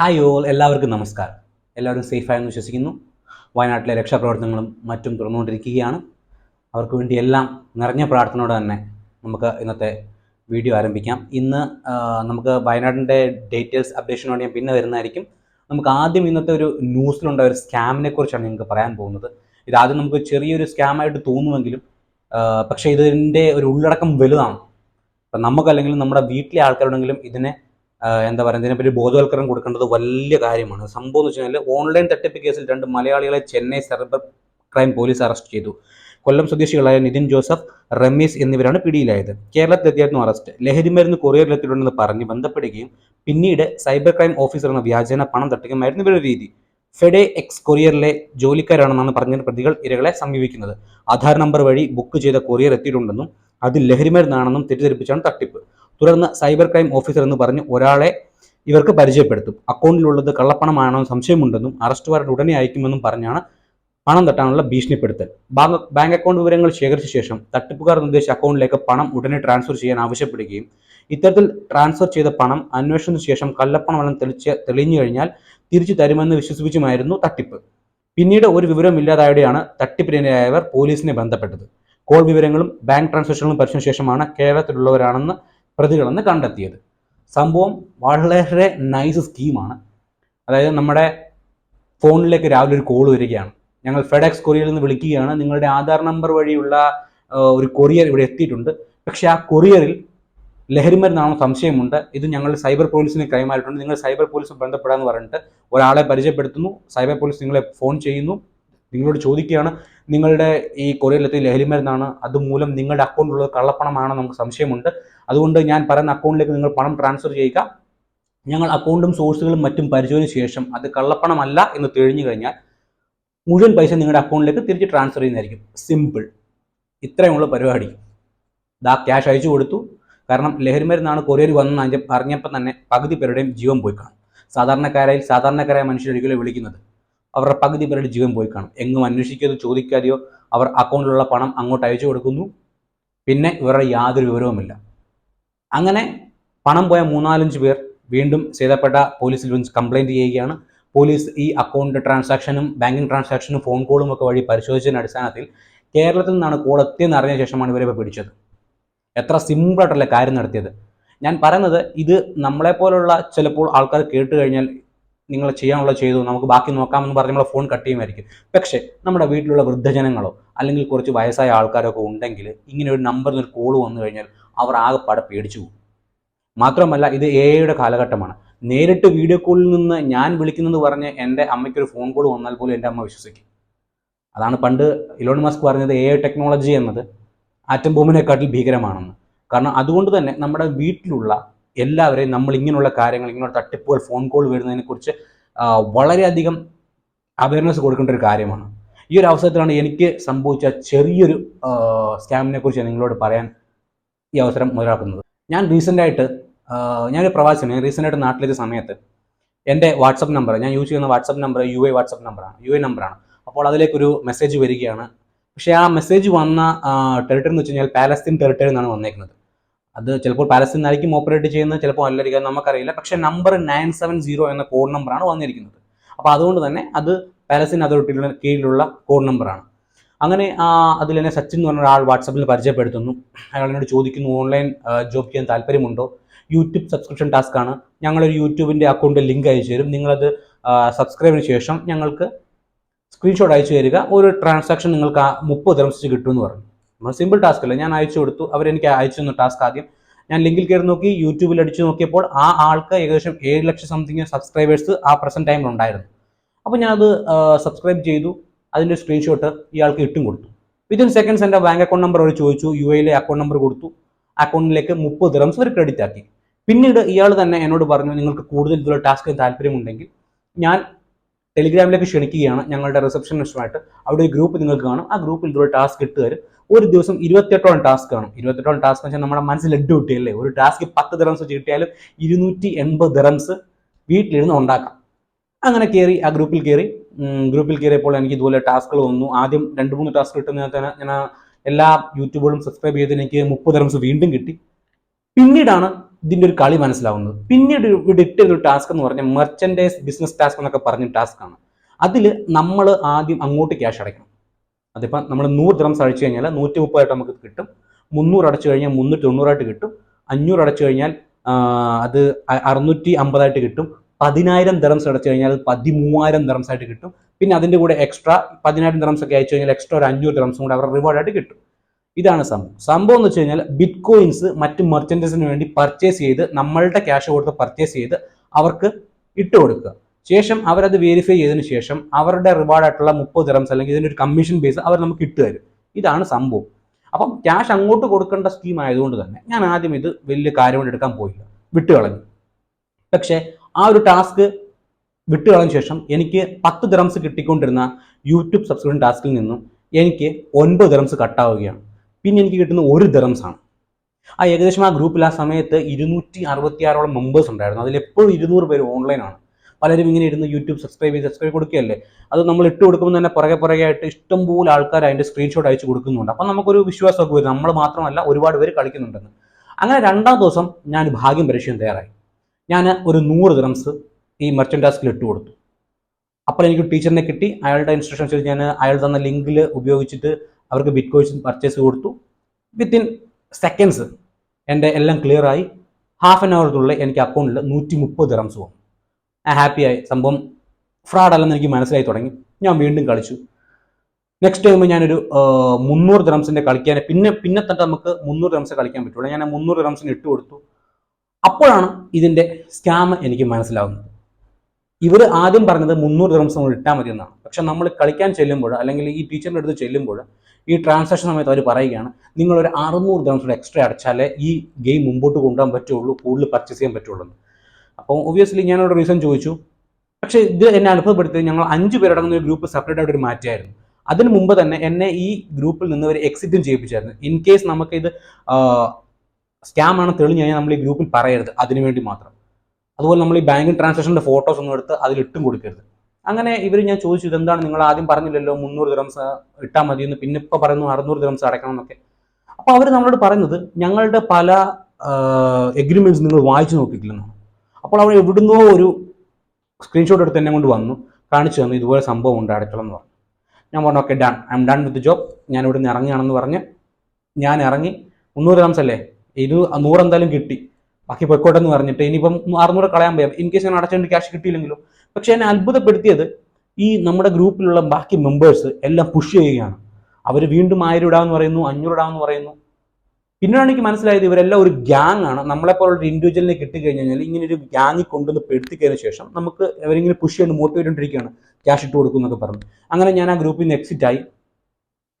Hi all എല്ലാവർക്കും നമസ്കാരം. എല്ലാവരും സേഫായെന്ന് വിശ്വസിക്കുന്നു. വയനാട്ടിലെ രക്ഷാപ്രവർത്തനങ്ങളും മറ്റും തുറന്നുകൊണ്ടിരിക്കുകയാണ് അവർക്ക് വേണ്ടി എല്ലാം നിറഞ്ഞ പ്രാർത്ഥനയോടെ തന്നെ നമുക്ക് ഇന്നത്തെ വീഡിയോ ആരംഭിക്കാം. ഇന്ന് നമുക്ക് വയനാടിന്റെ ഡീറ്റെയിൽസ് അപ്ഡേഷന് വേണ്ടി ഞാൻ പിന്നെ വരുന്നതായിരിക്കും. നമുക്ക് ആദ്യം ഇന്നത്തെ ഒരു ന്യൂസിലുണ്ടായ ഒരു സ്കാമിനെ കുറിച്ചാണ് നിങ്ങൾക്ക് പറയാൻ പോകുന്നത്. ഇതാദ്യം നമുക്ക് ചെറിയൊരു സ്കാമായിട്ട് തോന്നുമെങ്കിലും പക്ഷേ ഇതിന്റെ ഒരു ഉള്ളടക്കം വലുതാണ്. അപ്പം നമുക്കല്ലെങ്കിലും നമ്മുടെ വീട്ടിലെ ആൾക്കാരുണ്ടെങ്കിലും ഇതിനെ എന്താ പറയുക ഇതിനെപ്പറ്റി ബോധവൽക്കരണം കൊടുക്കേണ്ടത് വലിയ കാര്യമാണ്. സംഭവം എന്ന് വെച്ചാൽ ഓൺലൈൻ തട്ടിപ്പ് കേസിൽ രണ്ട് മലയാളികളെ Chennai cyber crime police arrest ചെയ്തു. കൊല്ലം സ്വദേശികളായ നിതിൻ ജോസഫ് റമീസ് എന്നിവരാണ് പിടിയിലായത്. കേരളത്തിലെത്തിയായിരുന്നു അറസ്റ്റ്. ലഹരിമരുന്ന് കൊറിയറിലെത്തിയിട്ടുണ്ടെന്ന് പറഞ്ഞ് ബന്ധപ്പെടുകയും പിന്നീട് സൈബർ ക്രൈം ഓഫീസർ എന്ന വ്യാജേന പണം തട്ടുകയുമായിരുന്നു ഇവരുടെ രീതി. ഫെഡേ എക്സ് കൊറിയറിലെ ജോലിക്കാരാണെന്നാണ് പറഞ്ഞ പ്രതികൾ ഇരകളെ സമീപിക്കുന്നത്. ആധാർ നമ്പർ വഴി ബുക്ക് ചെയ്ത കൊറിയർ എത്തിയിട്ടുണ്ടെന്നും അതിൽ ലഹരിമരുന്നാണെന്നും തെറ്റിദ്ധരിപ്പിച്ചാണ് തട്ടിപ്പ്. തുടർന്ന് സൈബർ ക്രൈം ഓഫീസർ എന്ന് പറഞ്ഞ് ഒരാളെ ഇവർക്ക് പരിചയപ്പെടുത്തും. അക്കൗണ്ടിലുള്ളത് കള്ളപ്പണമാണോ സംശയമുണ്ടെന്നും അറസ്റ്റ് വാറന്റ് ഉടനെ അയക്കുമെന്നും പറഞ്ഞാണ് പണം തട്ടാനുള്ള ഭീഷണിപ്പെടുത്തൽ. ബാങ്ക് ബാങ്ക് അക്കൗണ്ട് വിവരങ്ങൾ ശേഖരിച്ച ശേഷം തട്ടിപ്പുകാർ നിർദ്ദേശിച്ച അക്കൗണ്ടിലേക്ക് പണം ഉടനെ ട്രാൻസ്ഫർ ചെയ്യാൻ ആവശ്യപ്പെടുകയും ഇത്തരത്തിൽ ട്രാൻസ്ഫർ ചെയ്ത പണം അന്വേഷണത്തിന് ശേഷം കള്ളപ്പണമെല്ലാം തെളിച്ച് തെളിഞ്ഞു കഴിഞ്ഞാൽ തിരിച്ചു തരുമെന്ന് വിശ്വസിപ്പിച്ചുമായിരുന്നു തട്ടിപ്പ്. പിന്നീട് ഒരു വിവരമില്ലാതായോടെയാണ് തട്ടിപ്പിനിരയായവർ പോലീസിനെ ബന്ധപ്പെട്ടത്. കോൾ വിവരങ്ങളും ബാങ്ക് ട്രാൻസാക്ഷനുകളും പരിശോധിച്ച ശേഷമാണ് കേരളത്തിലുള്ളവരാണെന്ന് പ്രതികളെന്ന് കണ്ടെത്തിയത്. സംഭവം വളരെ നൈസ് സ്കീമാണ് അതായത് നമ്മുടെ ഫോണിലേക്ക് രാവിലെ ഒരു കോൾ വരികയാണ്. ഞങ്ങൾ ഫെഡക്സ് കൊറിയറിൽ നിന്ന് വിളിക്കുകയാണ്. നിങ്ങളുടെ ആധാർ നമ്പർ വഴിയുള്ള ഒരു കൊറിയർ ഇവിടെ എത്തിയിട്ടുണ്ട്. പക്ഷേ ആ കൊറിയറിൽ ലഹരിമരുന്നാണോ സംശയമുണ്ട്. ഇത് ഞങ്ങൾ സൈബർ പോലീസിന് കൈമാറിയിട്ടുണ്ട്. നിങ്ങൾ സൈബർ പോലീസ് ബന്ധപ്പെടാന്ന് പറഞ്ഞിട്ട് ഒരാളെ പരിചയപ്പെടുത്തുന്നു. സൈബർ പോലീസ് നിങ്ങളെ ഫോൺ ചെയ്യുന്നു. നിങ്ങളോട് ചോദിക്കുകയാണ്. നിങ്ങളുടെ ഈ കൊറിയറിലെത്തിയ ലഹരിമരുന്നാണ് അതുമൂലം നിങ്ങളുടെ അക്കൗണ്ടിലുള്ളത് കള്ളപ്പണമാണെന്ന് നമുക്ക് സംശയമുണ്ട്. അതുകൊണ്ട് ഞാൻ പറയുന്ന അക്കൗണ്ടിലേക്ക് നിങ്ങൾ പണം ട്രാൻസ്ഫർ ചെയ്യുക. ഞങ്ങൾ അക്കൗണ്ടും സോഴ്സുകളും മറ്റും പരിശോധിച്ച ശേഷം അത് കള്ളപ്പണമല്ല എന്ന് തെളിഞ്ഞു കഴിഞ്ഞാൽ മുഴുവൻ പൈസ നിങ്ങളുടെ അക്കൗണ്ടിലേക്ക് തിരിച്ച് ട്രാൻസ്ഫർ ചെയ്യുന്നതായിരിക്കും. സിമ്പിൾ. ഇത്രയുമുള്ള പരിപാടി. ദാ ക്യാഷ് അയച്ചു കൊടുത്തു. കാരണം ലഹരിമരുന്നാണ് കൊറിയർ അഞ്ച് പറഞ്ഞപ്പോൾ തന്നെ പകുതി പേരുടെയും ജീവൻ പോയി കാണും. സാധാരണക്കാരായി സാധാരണക്കാരായ മനുഷ്യരൊരിക്കലും വിളിക്കുന്നത്. അവരുടെ പകുതി പേരുടെ ജീവൻ പോയി കാണും. എങ്ങും അന്വേഷിക്കുകയോ ചോദിക്കാതെയോ അവർ അക്കൗണ്ടിലുള്ള പണം അങ്ങോട്ട് അയച്ചു കൊടുക്കുന്നു. പിന്നെ ഇവരുടെ യാതൊരു വിവരവുമില്ല. അങ്ങനെ പണം പോയ മൂന്നാലഞ്ച് പേർ വീണ്ടും സേതപ്പെട്ട പോലീസിൽ കംപ്ലൈന്റ് ചെയ്യുകയാണ്. പോലീസ് ഈ അക്കൗണ്ട് ട്രാൻസാക്ഷനും ബാങ്കിങ് ട്രാൻസാക്ഷനും ഫോൺ കോളും ഒക്കെ വഴി പരിശോധിച്ചതിന്റെ അടിസ്ഥാനത്തിൽ കേരളത്തിൽ നിന്നാണ് കോൾ എത്തിയെന്ന് അറിഞ്ഞ ശേഷമാണ് ഇവരെ പിടിച്ചത്. എത്ര സിമ്പിളായിട്ടല്ലേ കാര്യം നടത്തിയത്. ഞാൻ പറയുന്നത് ഇത് നമ്മളെപ്പോലുള്ള ചിലപ്പോൾ ആൾക്കാർ കേട്ട് കഴിഞ്ഞാൽ നിങ്ങൾ ചെയ്യാനുള്ള ചെയ്തു നമുക്ക് ബാക്കി നോക്കാമെന്ന് പറഞ്ഞ് നമ്മളെ ഫോൺ കട്ട് ചെയ്യുമായിരിക്കും. പക്ഷേ നമ്മുടെ വീട്ടിലുള്ള വൃദ്ധജനങ്ങളോ അല്ലെങ്കിൽ കുറച്ച് വയസ്സായ ആൾക്കാരോ ഒക്കെ ഉണ്ടെങ്കിൽ ഇങ്ങനെ ഒരു നമ്പറിൽ ഒരു കോൾ വന്നു കഴിഞ്ഞാൽ അവർ ആകെപ്പാടെ പേടിച്ചു പോകും. മാത്രമല്ല ഇത് എ ഐയുടെ കാലഘട്ടമാണ്. നേരിട്ട് വീഡിയോ കോളിൽ നിന്ന് ഞാൻ വിളിക്കുന്നത് പറഞ്ഞ് എന്റെ അമ്മയ്ക്കൊരു ഫോൺ കോൾ വന്നാൽ പോലും എന്റെ അമ്മ വിശ്വസിക്കും. അതാണ് പണ്ട് ഇലോൺ മസ്ക് പറഞ്ഞത് എ ഐ ടെക്നോളജി എന്നത് ആറ്റം ബോംബിനെക്കാട്ടിൽ ഭീകരമാണെന്ന്. കാരണം അതുകൊണ്ട് തന്നെ നമ്മുടെ വീട്ടിലുള്ള എല്ലാവരെയും നമ്മൾ ഇങ്ങനെയുള്ള കാര്യങ്ങൾ ഇങ്ങനെയുള്ള തട്ടിപ്പുകൾ ഫോൺ കോൾ വരുന്നതിനെക്കുറിച്ച് കുറിച്ച് വളരെയധികം അവയർനെസ് കൊടുക്കേണ്ട ഒരു കാര്യമാണ്. ഈ ഒരു അവസരത്തിലാണ് എനിക്ക് സംഭവിച്ച ചെറിയൊരു സ്കാമിനെ കുറിച്ച് നിങ്ങളോട് പറയാൻ ഈ അവസരം മുതലാക്കുന്നത്. ഞാൻ റീസെന്റായിട്ട് ഞാനൊരു പ്രവാസിയാണ്. റീസെന്റായിട്ട് നാട്ടിലെത്തിയ സമയത്ത് എന്റെ വാട്സപ്പ് നമ്പർ ഞാൻ യൂസ് ചെയ്യുന്ന WhatsApp number U I WhatsApp നമ്പറാണ് യു ഐ നമ്പറാണ് അപ്പോൾ അതിലേക്കൊരു മെസ്സേജ് വരികയാണ്. പക്ഷേ ആ മെസ്സേജ് വന്ന ടെറിട്ടറി എന്ന് വെച്ച് കഴിഞ്ഞാൽ പാലസ്തീൻ ടെറിട്ടറി എന്നാണ് വന്നേക്കുന്നത്. അത് ചിലപ്പോൾ പാലസ്തീൻ ആയിരിക്കും ഓപ്പറേറ്റ് ചെയ്യുന്നത് ചിലപ്പോൾ അല്ലായിരിക്കും നമുക്കറിയില്ല. പക്ഷെ നമ്പർ നയൻ സെവൻ സീറോ എന്ന കോഡ് നമ്പറാണ് വന്നിരിക്കുന്നത്. അപ്പോൾ അതുകൊണ്ട് തന്നെ അത് പാലസ്തീൻ അതോറിറ്റിയുടെ കീഴിലുള്ള കോഡ് നമ്പറാണ്. അങ്ങനെ അതിൽ തന്നെ സച്ചിൻ എന്ന് പറഞ്ഞ ഒരാൾ വാട്സപ്പിൽ പരിചയപ്പെടുത്തുന്നു. അയാൾ എന്നോട് ചോദിക്കുന്നു ഓൺലൈൻ ജോബ് ചെയ്യാൻ താല്പര്യമുണ്ടോ? യൂട്യൂബ് സബ്സ്ക്രിപ്ഷൻ ടാസ്ക് ആണ്. ഞങ്ങളൊരു യൂട്യൂബിന്റെ അക്കൗണ്ട് ലിങ്ക് അയച്ചു തരും. നിങ്ങളത് സബ്സ്ക്രൈബിന് ശേഷം ഞങ്ങൾക്ക് സ്ക്രീൻഷോട്ട് അയച്ചു തരിക. ഒരു ട്രാൻസാക്ഷൻ നിങ്ങൾക്ക് മുപ്പത് ദിവസം കിട്ടുമെന്ന് പറഞ്ഞു. നമ്മൾ സിമ്പിൾ ടാസ്ക് അല്ല? ഞാൻ അയച്ചു കൊടുത്തു. അവരെനിക്ക് അയച്ചു തന്നു ടാസ്ക് ആദ്യം. ഞാൻ ലിങ്കിൽ കയറി നോക്കി യൂട്യൂബിൽ അടിച്ചു നോക്കിയപ്പോൾ ആ ആൾക്ക് ഏകദേശം ഏഴ് ലക്ഷം സംതിങ് സബ്സ്ക്രൈബേഴ്സ് ആ പ്രസന്റ് ടൈമിൽ ഉണ്ടായിരുന്നു. അപ്പോൾ ഞാനത് സബ്സ്ക്രൈബ് ചെയ്തു. അതിന്റെ സ്ക്രീൻഷോട്ട് ഇയാൾക്ക് ഇട്ടും കൊടുത്തു. വിത്തിൻ സെക്കൻഡ്സ് എന്റെ ബാങ്ക് അക്കൗണ്ട് നമ്പർ അവർ ചോദിച്ചു. യു എയിലെ അക്കൗണ്ട് നമ്പർ കൊടുത്തു. അക്കൗണ്ടിലേക്ക് മുപ്പത് ദിറംസ് ഒരു ക്രെഡിറ്റ് ആക്കി. പിന്നീട് ഇയാൾ തന്നെ എന്നോട് പറഞ്ഞു നിങ്ങൾക്ക് കൂടുതൽ ഇതുള്ള ടാസ്ക് താല്പര്യമുണ്ടെങ്കിൽ ഞാൻ ടെലിഗ്രാമിലേക്ക് ക്ഷണിക്കുകയാണ് ഞങ്ങളുടെ റിസപ്ഷനിസ്റ്റുമായിട്ട് അവിടെ ഒരു ഗ്രൂപ്പ് നിങ്ങൾക്ക് കാണും. ആ ഗ്രൂപ്പിൽ ഇതുപോലെ ടാസ്ക് ഇട്ട് തരും ഒരു ദിവസം ഇരുപത്തെട്ടോളം ടാസ്ക് കാണും. ഇരുപത്തെട്ടോളം ടാസ്ക് വെച്ചാൽ നമ്മുടെ മനസ്സിൽ ലഡ്ഡു കിട്ടിയല്ലേ ഒരു ടാസ്ക് പത്ത് ദിറംസ് വെച്ച് കിട്ടിയാലും ഇരുന്നൂറ്റി എൺപത് ദിറംസ് വീട്ടിലിരുന്ന് ഉണ്ടാക്കാം. അങ്ങനെ കയറി ആ ഗ്രൂപ്പിൽ കയറി ഗ്രൂപ്പിൽ കയറിയപ്പോൾ എനിക്ക് ഇതുപോലെ ടാസ്കുകൾ വന്നു. ആദ്യം രണ്ട് മൂന്ന് ടാസ്ക് കിട്ടുന്ന ഞാൻ എല്ലാ യൂട്യൂബുകളും സബ്സ്ക്രൈബ് ചെയ്ത് എനിക്ക് മുപ്പത് ദിറംസ് വീണ്ടും കിട്ടി. പിന്നീടാണ് ഇതിന്റെ ഒരു കളി മനസ്സിലാവുന്നത്. പിന്നീട് ഇവിടെ ഇട്ടിരുന്ന ഒരു ടാസ്ക് എന്ന് പറഞ്ഞാൽ മെർച്ചൻഡൈസ് ബിസിനസ് ടാസ്ക് എന്നൊക്കെ പറഞ്ഞ ടാസ്ക് ആണ്. അതിൽ നമ്മൾ ആദ്യം അങ്ങോട്ട് ക്യാഷ് അടയ്ക്കണം. അതിപ്പോൾ നമ്മൾ നൂറ് ദ്രംസ് അടിച്ചു കഴിഞ്ഞാൽ നൂറ്റി മുപ്പതായിട്ട് നമുക്ക് കിട്ടും. മുന്നൂറ് അടച്ചു കഴിഞ്ഞാൽ മുന്നൂറ്റി തൊണ്ണൂറായിട്ട് കിട്ടും. അഞ്ഞൂറ് അടച്ചു കഴിഞ്ഞാൽ അത് അറുന്നൂറ്റി അമ്പതായിട്ട് കിട്ടും. പതിനായിരം ദറംസ് അടച്ചു കഴിഞ്ഞാൽ അത് പതിമൂവായിരം ദറംസ് ആയിട്ട് കിട്ടും. പിന്നെ അതിന്റെ കൂടെ എക്സ്ട്രാ പതിനായിരം ദറംസ് ഒക്കെ അയച്ചു കഴിഞ്ഞാൽ എക്സ്ട്രാ ഒരു അഞ്ഞൂറ് ദറംസും കൂടെ അവരുടെ റിവാർഡായിട്ട് കിട്ടും. ഇതാണ് സംഭവം. സംഭവം എന്ന് വെച്ച് കഴിഞ്ഞാൽ ബിറ്റ് കോയിൻസ് മറ്റ് മെർച്ചന്റസിന് വേണ്ടി പർച്ചേസ് ചെയ്ത് നമ്മളുടെ ക്യാഷ് കൊടുത്ത് പർച്ചേസ് ചെയ്ത് അവർക്ക് ഇട്ട് കൊടുക്കുക. ശേഷം അവരത് വെരിഫൈ ചെയ്തതിന് ശേഷം അവരുടെ റിവാർഡായിട്ടുള്ള മുപ്പത് ദിറംസ് അല്ലെങ്കിൽ ഇതിന്റെ ഒരു കമ്മീഷൻ ബേസ് അവർ നമുക്ക് ഇട്ട് തരും. ഇതാണ് സംഭവം. അപ്പം ക്യാഷ് അങ്ങോട്ട് കൊടുക്കേണ്ട സ്കീം ആയതുകൊണ്ട് തന്നെ ഞാൻ ആദ്യം ഇത് വലിയ കാര്യമായിട്ട് എടുക്കാൻ പോയില്ല. വിട്ട് കളഞ്ഞു. പക്ഷേ ആ ഒരു ടാസ്ക് വിട്ട് കളഞ്ഞ ശേഷം എനിക്ക് പത്ത് ദിറംസ് കിട്ടിക്കൊണ്ടിരുന്ന യൂട്യൂബ് സബ്സ്ക്രിപ്ഷൻ ടാസ്കിൽ നിന്നും എനിക്ക് ഒൻപത് ദിറംസ് കട്ടാവുകയാണ് പിന്നെ എനിക്ക് കിട്ടുന്ന ഒരു ദിറംസ് ആണ്. ആ ഏകദേശം ആ ഗ്രൂപ്പിൽ ആ സമയത്ത് ഇരുന്നൂറ്റി അറുപത്തി ആറോളം മെമ്പേഴ്സ് ഉണ്ടായിരുന്നു. അതിൽ എപ്പോഴും ഇരുന്നൂറ് പേര് ഓൺലൈനാണ് പലരും ഇങ്ങനെ ഇരുന്ന് യൂട്യൂബ് സബ്സ്ക്രൈബ് ചെയ്ത് സബ്സ്ക്രൈബ് കൊടുക്കുകയല്ലേ? അത് നമ്മൾ ഇട്ട് കൊടുക്കുമ്പോൾ തന്നെ പുറകെ പുറകെ ആയിട്ട് ഇഷ്ടംപോലെ ആൾക്കാർ അതിന്റെ സ്ക്രീൻഷോട്ട് അയച്ചു കൊടുക്കുന്നുണ്ട്. അപ്പം നമുക്കൊരു വിശ്വാസമൊക്കെ വരും. നമ്മൾ മാത്രമല്ല ഒരുപാട് പേര് കളിക്കുന്നുണ്ടെന്ന്. അങ്ങനെ രണ്ടാം ദിവസം ഞാൻ ഭാഗ്യം പരീക്ഷയും തയ്യാറായി. ഞാൻ ഒരു നൂറ് ദിറംസ് ഈ മെർച്ചന്റ് ടാസ്കിൽ ഇട്ട് കൊടുത്തു. അപ്പോൾ എനിക്ക് ടീച്ചറിനെ കിട്ടി. അയാളുടെ ഇൻസ്ട്രക്ഷൻസ് ഞാൻ അയാൾ തന്ന ലിങ്കിൽ ഉപയോഗിച്ചിട്ട് അവർക്ക് ബിറ്റ് കോയിൻസ് പർച്ചേസ് കൊടുത്തു. വിത്തിൻ സെക്കൻഡ്സ് എന്റെ എല്ലാം ക്ലിയർ ആയി. ഹാഫ് ആൻ അവറിനുള്ളിൽ എനിക്ക് അക്കൗണ്ടിൽ നൂറ്റി മുപ്പത് ദിറംസ് വന്നു. ഞാൻ ഹാപ്പിയായി സംഭവം ഫ്രോഡ് അല്ലെന്ന് എനിക്ക് മനസ്സിലായി തുടങ്ങി. ഞാൻ വീണ്ടും കളിച്ചു. നെക്സ്റ്റ് ടൈം ഞാനൊരു മുന്നൂറ് ദ്രംസിന്റെ കളിക്കാൻ പിന്നെ പിന്നെ തന്നെ നമുക്ക് മുന്നൂറ് ദ്രംസ് കളിക്കാൻ പറ്റുള്ളൂ. ഞാൻ മുന്നൂറ് ദ്രംസിന് ഇട്ട് കൊടുത്തു. അപ്പോഴാണ് ഇതിന്റെ സ്കാം എനിക്ക് മനസ്സിലാവുന്നത്. ഇവർ ആദ്യം പറഞ്ഞത് മുന്നൂറ് ദ്രംസ് നമ്മൾ ഇട്ടാൽ മതി എന്നാണ്. പക്ഷെ നമ്മൾ കളിക്കാൻ ചെല്ലുമ്പോൾ അല്ലെങ്കിൽ ഈ ടീച്ചറിന്റെ അടുത്ത് ചെല്ലുമ്പോൾ ഈ ട്രാൻസാക്ഷൻ സമയത്ത് അവർ പറയുകയാണ് നിങ്ങൾ ഒരു അറുന്നൂറ് കൂടെ എക്സ്ട്രാ അടച്ചാലേ ഈ ഗെയിം മുമ്പോട്ട് കൊണ്ടുപോകാൻ പറ്റുള്ളൂ കൂടുതൽ പർച്ചേസ് ചെയ്യാൻ പറ്റുള്ളൂ. അപ്പോൾ ഒബിയസ്ലി ഞാനോട് റീസൺ ചോദിച്ചു. പക്ഷേ ഇത് എന്നെ അനുഭവപ്പെടുത്തി ഞങ്ങൾ അഞ്ച് പേരടങ്ങുന്ന ഒരു ഗ്രൂപ്പ് സെപ്പറേറ്റ് ആയിട്ട് ഒരു മാറ്റിയായിരുന്നു അതിന് മുമ്പ് തന്നെ എന്നെ ഈ ഗ്രൂപ്പിൽ നിന്ന് ഒരു എക്സിറ്റും ചെയ്യിപ്പിച്ചായിരുന്നു. ഇൻ കേസ് നമുക്ക് ഇത് സ്കാം ആണ് തെളിഞ്ഞു കഴിഞ്ഞാൽ നമ്മൾ ഈ ഗ്രൂപ്പിൽ പറയരുത്. അതിനു വേണ്ടി മാത്രം. അതുപോലെ നമ്മൾ ഈ ബാങ്കിങ് ട്രാൻസാക്ഷന്റെ ഫോട്ടോസ് ഒന്നും എടുത്ത് അതിൽ ഇട്ടും കൊടുക്കരുത്. അങ്ങനെ ഇവർ ഞാൻ ചോദിച്ചു ഇതെന്താണ്? നിങ്ങൾ ആദ്യം പറഞ്ഞില്ലല്ലോ മുന്നൂറ് ദിറംസ് ഇട്ടാൽ മതി എന്ന്. പിന്നെ ഇപ്പോൾ പറയുന്നു അറുന്നൂറ് ദിറംസ് അടയ്ക്കണം എന്നൊക്കെ. അപ്പോൾ അവർ നമ്മളോട് പറയുന്നത് ഞങ്ങളുടെ പല എഗ്രിമെന്റ്സ് നിങ്ങൾ വായിച്ചു നോക്കിയിട്ടില്ലെന്നാണ് അപ്പോൾ അവർ എവിടുന്നോ ഒരു സ്ക്രീൻഷോട്ട് എടുത്ത് എന്നെ കൊണ്ട് വന്നു കാണിച്ചു തന്നു ഇതുപോലെ സംഭവം ഉണ്ട് അടയ്ക്കണം എന്ന് പറഞ്ഞു. ഞാൻ പറഞ്ഞു okay done I'm done with job ഞാൻ ഇവിടെ നിന്ന് ഇറങ്ങിയാണെന്ന് പറഞ്ഞ് ഞാൻ ഇറങ്ങി. മുന്നൂറ് ഗ്രാംസ് അല്ലേ? ഇത് നൂറ് എന്തായാലും കിട്ടി. ബാക്കി പൊയ്ക്കോട്ടെ എന്ന് പറഞ്ഞിട്ട് ഇനിയിപ്പം അറുന്നൂറ് കളയാൻ പോയാൽ ഇൻ കേസ് ഞാൻ അടച്ചുകൊണ്ട് ക്യാഷ് കിട്ടിയില്ലെങ്കിലും പക്ഷെ എന്നെ അത്ഭുതപ്പെടുത്തിയത് ഈ നമ്മുടെ ഗ്രൂപ്പിലുള്ള ബാക്കി മെമ്പേഴ്സ് എല്ലാം പുഷ് ചെയ്യുകയാണ്. അവർ വീണ്ടും ആയിരം ഇടാന്ന് പറയുന്നു അഞ്ഞൂറ് ഇടാന്ന് പറയുന്നു. പിന്നീടാണ് എനിക്ക് മനസ്സിലായത് ഇവരെല്ലാം ഒരു ഗ്യാങ് ആണ്. നമ്മളെപ്പോലുള്ള ഇൻഡിവിജ്വലിനെ കിട്ടിക്കഴിഞ്ഞ് കഴിഞ്ഞാൽ ഇങ്ങനെ ഒരു ഗ്യാങ്ങിൽ കൊണ്ടുവന്ന് പെടുത്തിക്കഴിഞ്ഞ ശേഷം നമുക്ക് അവരിങ്ങനെ പുഷ് ചെയ്ത് മോട്ടിവേറ്റ് ചെയ്തുകൊണ്ടിരിക്കുകയാണ്. ക്യാഷ് ഇട്ട് കൊടുക്കും എന്നൊക്കെ പറഞ്ഞു. അങ്ങനെ ഞാൻ ആ ഗ്രൂപ്പിൽ നിന്ന് എക്സിറ്റ് ആയി.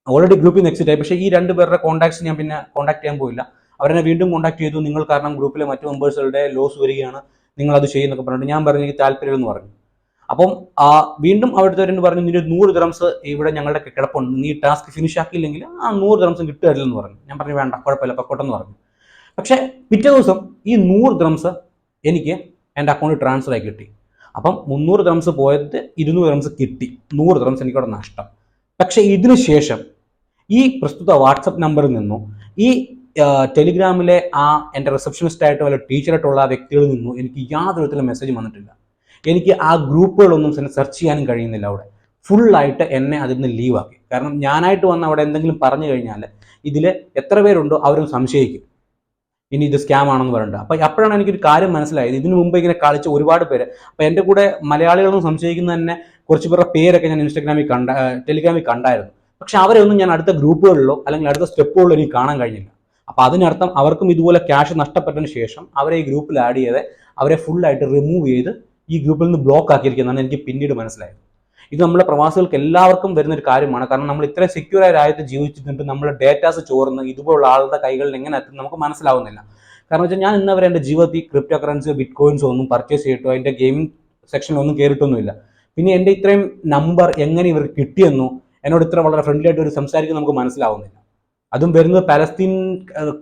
ഓൾറെഡി ഗ്രൂപ്പിൽ നിന്ന് എക്സിറ്റ് ആയി. പക്ഷേ ഈ രണ്ട് പേരുടെ കോൺടാക്ട്സ് ഞാൻ പിന്നെ കോൺടാക്ട് ചെയ്യാൻ പോയില്ല. അവരെന്നെ വീണ്ടും കോൺടാക്ട് ചെയ്തു. നിങ്ങൾ കാരണം ഗ്രൂപ്പിലെ മറ്റു മെമ്പേഴ്സുകളുടെ ലോസ് വരികയാണ്. നിങ്ങൾ അത് ചെയ്യുന്നൊക്കെ പറഞ്ഞിട്ട് ഞാൻ പറഞ്ഞു എനിക്ക് താല്പര്യമെന്ന് പറഞ്ഞു. അപ്പം വീണ്ടും അവിടുത്തെ ഒരു പറഞ്ഞു നിന്റെ നൂറ് ദ്രംസ് ഇവിടെ ഞങ്ങളുടെ കിടപ്പുണ്ട്. നീ ടാസ്ക് ഫിനിഷ് ആക്കിയില്ലെങ്കിൽ ആ നൂറ് ദ്രംസും കിട്ടുകയില്ലെന്ന് പറഞ്ഞു. ഞാൻ പറഞ്ഞു വേണ്ട കുഴപ്പമില്ല പക്കോട്ടെന്ന് പറഞ്ഞു. പക്ഷേ പിറ്റേ ദിവസം ഈ നൂറ് ദ്രംസ് എനിക്ക് എന്റെ അക്കൗണ്ടിൽ ട്രാൻസ്ഫർ ആയി കിട്ടി. അപ്പം മുന്നൂറ് ദ്രംസ് പോയത് ഇരുന്നൂറ് ദ്രംസ് കിട്ടി. നൂറ് ദ്രംസ് എനിക്കവിടെ നഷ്ടം. പക്ഷേ ഇതിനു ശേഷം ഈ പ്രസ്തുത വാട്സപ്പ് നമ്പറിൽ നിന്നും ഈ ടെലിഗ്രാമിലെ ആ എന്റെ റിസപ്ഷനിസ്റ്റ് ആയിട്ടുള്ള ടീച്ചറായിട്ടുള്ള ആ വ്യക്തികളിൽ നിന്നും എനിക്ക് യാതൊരു വിധത്തിലും മെസ്സേജ് വന്നിട്ടില്ല. എനിക്ക് ആ ഗ്രൂപ്പുകളൊന്നും തന്നെ സെർച്ച് ചെയ്യാനും കഴിയുന്നില്ല അവിടെ. ഫുള്ളായിട്ട് എന്നെ അതിൽ നിന്ന് ലീവാക്കി കാരണം ഞാനായിട്ട് വന്ന് അവിടെ എന്തെങ്കിലും പറഞ്ഞു കഴിഞ്ഞാൽ ഇതിൽ എത്ര പേരുണ്ടോ അവരും സംശയിക്കും. ഇനി ഇത് സ്കാം ആണെന്ന് പറയുന്നുണ്ട് അപ്പോൾ അപ്പോഴാണ് എനിക്കൊരു കാര്യം മനസ്സിലായത്. ഇതിനു മുമ്പ് ഇങ്ങനെ കളിച്ച ഒരുപാട് പേര്. അപ്പോൾ എന്റെ കൂടെ മലയാളികളൊന്നും സംശയിക്കുന്ന തന്നെ കുറച്ച് പേരുടെ പേരൊക്കെ ഞാൻ ഇൻസ്റ്റാഗ്രാമിൽ കണ്ട ടെലിഗ്രാമിൽ കണ്ടായിരുന്നു. പക്ഷെ അവരൊന്നും ഞാൻ അടുത്ത ഗ്രൂപ്പുകളിലോ അല്ലെങ്കിൽ അടുത്ത സ്റ്റെപ്പുകളിലോ എനിക്ക് കാണാൻ കഴിഞ്ഞില്ല. അപ്പോൾ അതിനർത്ഥം അവർക്കും ഇതുപോലെ ക്യാഷ് നഷ്ടപ്പെട്ടതിന് ശേഷം അവരെ ഈ ഗ്രൂപ്പിൽ ആഡ് ചെയ്ത് അവരെ ഫുള്ളായിട്ട് റിമൂവ് ചെയ്ത് ഈ ഗ്രൂപ്പിൽ നിന്ന് ബ്ലോക്ക് ആക്കിയിരിക്കുന്നതാണ് എനിക്ക് പിന്നീട് മനസ്സിലായത്. ഇത് നമ്മുടെ പ്രവാസികൾക്ക് എല്ലാവർക്കും വരുന്ന ഒരു കാര്യമാണ്. കാരണം നമ്മൾ ഇത്രയും സെക്യൂർ ആയ രാജ്യത്ത് ജീവിച്ചിട്ടുണ്ട്. നമ്മുടെ ഡേറ്റാസ് ചോർന്ന് ഇതുപോലുള്ള ആളുടെ കൈകളിൽ എങ്ങനെ എത്തും നമുക്ക് മനസ്സിലാവുന്നില്ല. കാരണം വെച്ചാൽ ഞാൻ ഇന്നവരെ എന്റെ ജീവിതത്തിൽ ക്രിപ്റ്റോ കറൻസിയോ ബിറ്റ് കോയിൻസോ ഒന്നും പർച്ചേസ് ചെയ്തിട്ടോ എന്റെ ഗെയിമിംഗ് സെക്ഷനിലൊന്നും കയറിയിട്ടൊന്നുമില്ല പിന്നെ എന്റെ ഇത്രയും നമ്പർ എങ്ങനെ ഇവർ കിട്ടിയെന്നോ എന്നോട് ഇത്ര വളരെ ഫ്രണ്ട്ലി ആയിട്ട് ഒരു സംസാരിക്കുന്നത് നമുക്ക് മനസ്സിലാവുന്നില്ല. അതും വരുന്നത് പലസ്തീൻ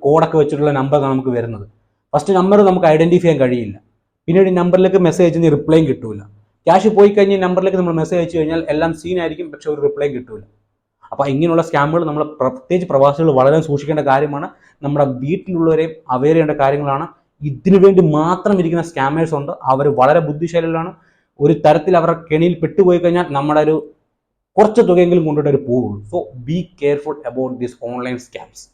കോഡൊക്കെ വെച്ചിട്ടുള്ള നമ്പറാണ് നമുക്ക് വരുന്നത്. ഫസ്റ്റ് നമ്പർ നമുക്ക് ഐഡന്റിഫൈ ചെയ്യാൻ കഴിയില്ല. പിന്നീട് നമ്പറിലേക്ക് മെസ്സേജ് അയച്ചാൽ റിപ്ലൈയും കിട്ടൂല. ക്യാഷ് പോയി കഴിഞ്ഞ് നമ്പറിലേക്ക് നമ്മൾ മെസ്സേജ് അയച്ചു കഴിഞ്ഞാൽ എല്ലാം സീൻ ആയിരിക്കും പക്ഷെ ഒരു റിപ്ലൈയും കിട്ടൂല. അപ്പോൾ ഇങ്ങനെയുള്ള സ്കാമുകൾ നമ്മൾ പ്രത്യേകിച്ച് പ്രവാസികൾ വളരെ സൂക്ഷിക്കേണ്ട കാര്യമാണ്. നമ്മുടെ വീട്ടിലുള്ളവരെയും അവെയർ ചെയ്യേണ്ട കാര്യങ്ങളാണ്. ഇതിനു വേണ്ടി മാത്രം ഇരിക്കുന്ന സ്കാമേഴ്സ് ഉണ്ട്. അവർ വളരെ ബുദ്ധിശാലികളാണ്. ഒരു തരത്തിൽ അവരുടെ കെണിയിൽ പെട്ടുപോയി കഴിഞ്ഞാൽ നമ്മുടെ ഒരു കുറച്ച് തുകയെങ്കിലും കൊണ്ടുപോയിട്ട് ഒരു പോവുള്ളൂ. So be careful about these online scams